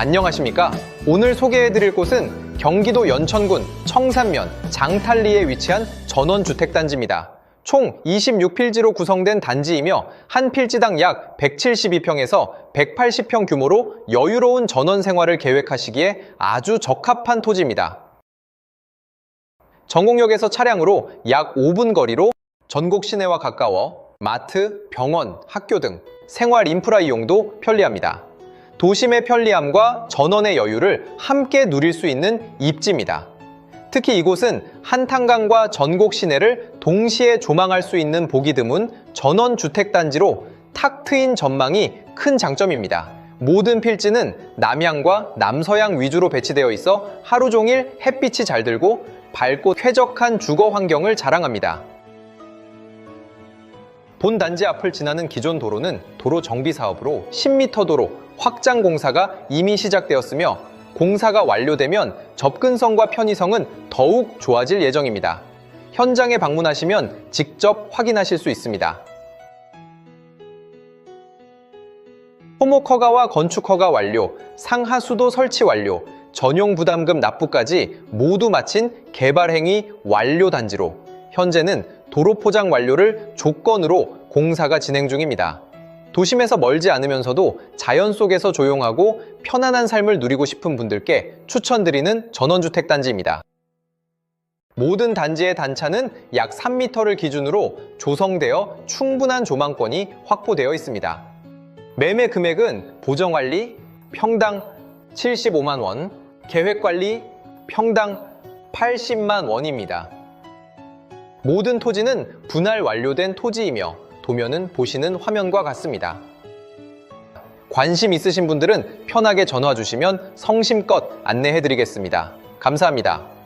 안녕하십니까? 오늘 소개해드릴 곳은 경기도 연천군 청산면 장탈리에 위치한 전원주택단지입니다. 총 26필지로 구성된 단지이며 한 필지당 약 172평에서 180평 규모로 여유로운 전원 생활을 계획하시기에 아주 적합한 토지입니다. 전곡역에서 차량으로 약 5분 거리로 전곡 시내와 가까워 마트, 병원, 학교 등 생활 인프라 이용도 편리합니다. 도심의 편리함과 전원의 여유를 함께 누릴 수 있는 입지입니다. 특히 이곳은 한탄강과 전곡 시내를 동시에 조망할 수 있는 보기 드문 전원 주택단지로 탁 트인 전망이 큰 장점입니다. 모든 필지는 남향과 남서향 위주로 배치되어 있어 하루 종일 햇빛이 잘 들고 밝고 쾌적한 주거 환경을 자랑합니다. 본 단지 앞을 지나는 기존 도로는 도로 정비 사업으로 10m 도로 확장 공사가 이미 시작되었으며 공사가 완료되면 접근성과 편의성은 더욱 좋아질 예정입니다. 현장에 방문하시면 직접 확인하실 수 있습니다. 토목 허가와 건축 허가 완료, 상하 수도 설치 완료, 전용 부담금 납부까지 모두 마친 개발 행위 완료 단지로 현재는 도로 포장 완료를 조건으로 공사가 진행 중입니다. 도심에서 멀지 않으면서도 자연 속에서 조용하고 편안한 삶을 누리고 싶은 분들께 추천드리는 전원주택 단지입니다. 모든 단지의 단차는 약 3m를 기준으로 조성되어 충분한 조망권이 확보되어 있습니다. 매매 금액은 보정관리 평당 75만 원, 계획관리 평당 80만 원입니다. 모든 토지는 분할 완료된 토지이며 도면은 보시는 화면과 같습니다. 관심 있으신 분들은 편하게 전화 주시면 성심껏 안내해 드리겠습니다. 감사합니다.